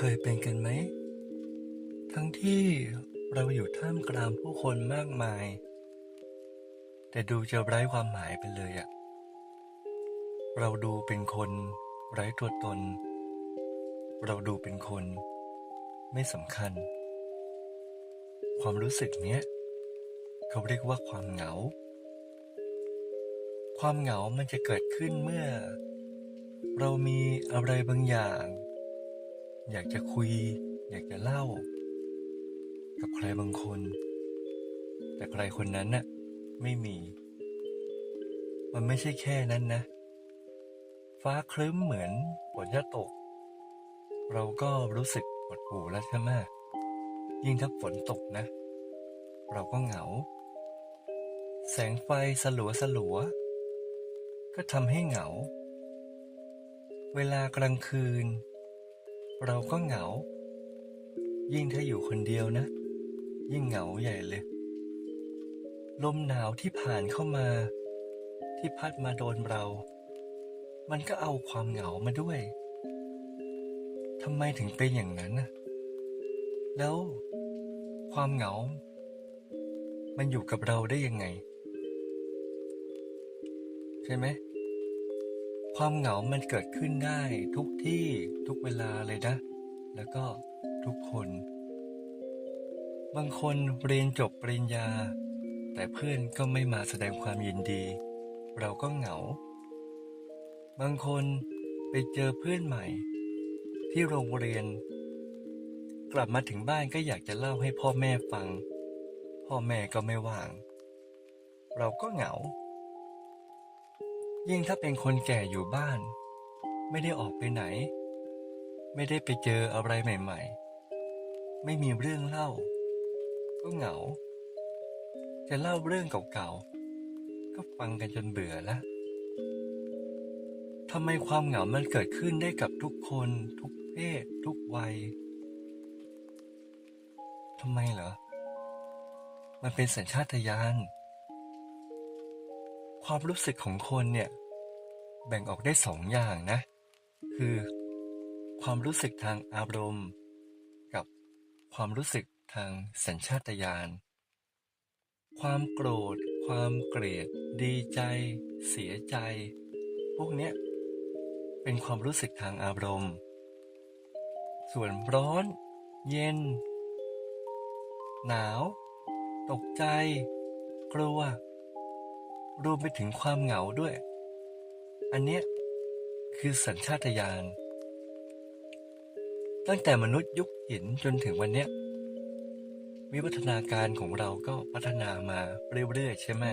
เคยเป็นกันไหม ทั้งที่เราอยู่ท่ามกลางผู้คนมากมาย แต่ดูจะไร้ความหมายไปเลยอะเราดูเป็นคนไร้ตัวตน เราดูเป็นคน ไม่สำคัญ ความรู้สึกเนี้ยเขาเรียกว่าความเหงา ความเหงามันจะเกิดขึ้นเมื่อ เรามีอะไรบางอย่าง อยากจะคุย อยากจะเล่า กับใครบางคน แต่ใครคนนั้นน่ะ ไม่มี มันไม่ใช่แค่นั้นนะ ฟ้าครึ้มเหมือนฝนจะตก เราก็รู้สึกหดหู่แล้วใช่ไหมยิ่งถ้าฝนตกนะ เราก็เหงา แสงไฟสลัวสลัว ก็ทำให้เหงา เวลากลางคืน เราก็เหงา ยิ่งถ้าอยู่คนเดียวนะ ยิ่งเหงาใหญ่เลย ลมหนาวที่ผ่านเข้ามา ที่พัดมาโดนเรา มันก็เอาความเหงามาด้วยทำไมถึงเป็นอย่างนั้นนะแล้วความเหงา มันอยู่กับเราได้ยังไง ใช่ไหม ความเหงามันเกิดขึ้นได้ทุกที่ทุกเวลาเลยนะ แล้วก็ทุกคน บางคนเรียนจบปริญญา แต่เพื่อนก็ไม่มาแสดงความยินดี เราก็เหงา บางคนไปเจอเพื่อนใหม่ ที่โรงเรียน กลับมาถึงบ้านก็อยากจะเล่าให้พ่อแม่ฟัง พ่อแม่ก็ไม่ว่าง เราก็เหงา ยิ่งถ้าเป็นคนแก่อยู่บ้าน ไม่ได้ออกไปไหน ไม่ได้ไปเจออะไรใหม่ ๆ ไม่มีเรื่องเล่า ก็เหงา จะเล่าเรื่องเก่าๆ ก็ฟังกันจนเบื่อล้วทำไมความเหงามันเกิดขึ้นได้กับทุกคน ทุกเพศ ทุกวัยทำไมเหรอ มันเป็นสัญชาตญาณ ความรู้สึกของคนเนี่ย แบ่งออกได้สองอย่างนะ คือ ความรู้สึกทางอารมณ์ กับความรู้สึกทางสัญชาตญาณความโกรธ ความเกลียด ดีใจ เสียใจ พวกเนี้ยเป็นความรู้สึกทางอารมณ์ ส่วนร้อน เย็น หนาว ตกใจ กลัว รวมไปถึงความเหงาด้วย อันเนี้ยคือสัญชาตญาณตั้งแต่มนุษย์ยุคหินจนถึงวันเนี้ยวิวัฒนาการของเราก็พัฒนามาเรื่อยๆใช่ไหม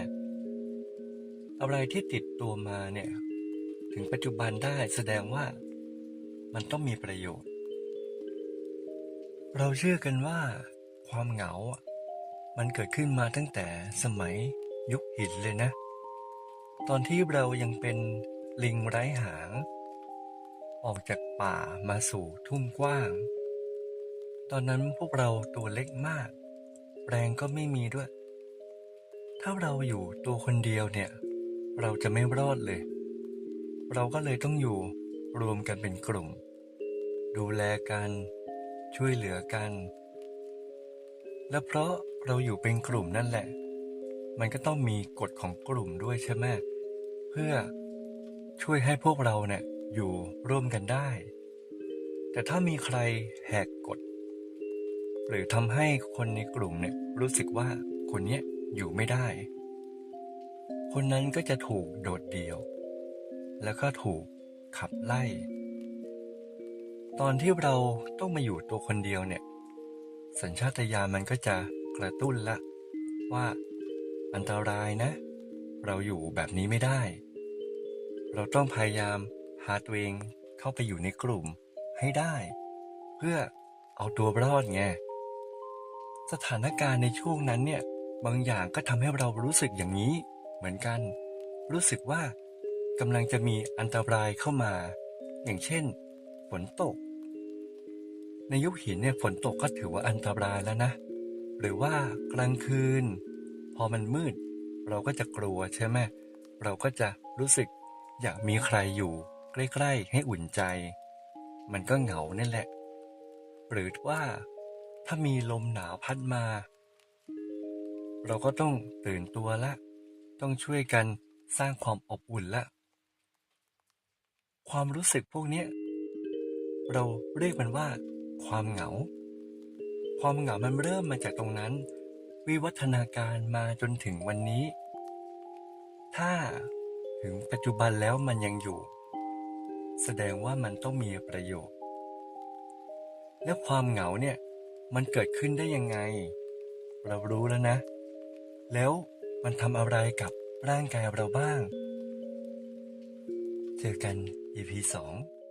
อะไรที่ติดตัวมาเนี่ย ถึงปัจจุบันได้แสดงว่ามันต้องมีประโยชน์ เราเชื่อกันว่า ความเหงาอะมันเกิดขึ้นมาตั้งแต่สมัยยุคหินเลยนะ ตอนที่เรายังเป็นลิงไร้หาง ออกจากป่ามาสู่ทุ่งกว้าง ตอนนั้นพวกเราตัวเล็กมาก แรงก็ไม่มีด้วย ถ้าเราอยู่ตัวคนเดียวเนี่ย เราจะไม่รอดเลย เราก็เลยต้องอยู่รวมกันเป็นกลุ่ม ดูแลกัน ช่วยเหลือกัน และเพราะเราอยู่เป็นกลุ่มนั่นแหละ มันก็ต้องมีกฎของกลุ่มด้วยใช่ไหมเพื่อช่วยให้พวกเราเนี่ยอยู่ร่วมกันได้ แต่ถ้ามีใครแหกกฎ หรือทำให้คนในกลุ่มเนี่ยรู้สึกว่าคนเนี้ยอยู่ไม่ได้ คนนั้นก็จะถูกโดดเดี่ยว แล้วก็ถูกขับไล่ ตอนที่เราต้องมาอยู่ตัวคนเดียวเนี่ย สัญชาตญาณมันก็จะกระตุ้นละว่า อันตรายนะ เราอยู่แบบนี้ไม่ได้ เราต้องพยายามพาตัวเองเข้าไปอยู่ในกลุ่มให้ได้ เพื่อเอาตัวรอดไง สถานการณ์ในช่วงนั้นเนี่ย บางอย่างก็ทำให้เรารู้สึกอย่างนี้ เหมือนกัน รู้สึกว่ากำลังจะมีอันตรายเข้ามา อย่างเช่นฝนตก ในยุคหินเนี่ยฝนตกก็ถือว่าอันตรายแล้วนะ หรือว่ากลางคืน พอมันมืด เราก็จะกลัวใช่ไหมเราก็จะรู้สึกอยากมีใครอยู่ ใกล้ ๆ ให้อุ่นใจ มันก็เหงานั่นแหละ หรือว่าถ้ามีลมหนาวพัดมา เราก็ต้องตื่นตัวละ ต้องช่วยกันสร้างความอบอุ่นละ ความรู้สึกพวกนี้เราเรียกมันว่า ความเหงา ความเหงามันเริ่มมาจากตรงนั้น วิวัฒนาการมาจนถึงวันนี้ ถ้าถึงปัจจุบันแล้วมันยังอยู่ แสดงว่ามันต้องมีประโยชน์ แล้วความเหงาเนี่ยมันเกิดขึ้นได้ยังไง เรารู้แล้วนะ แล้วมันทำอะไรกับร่างกายเราบ้าง เจอกัน EP 2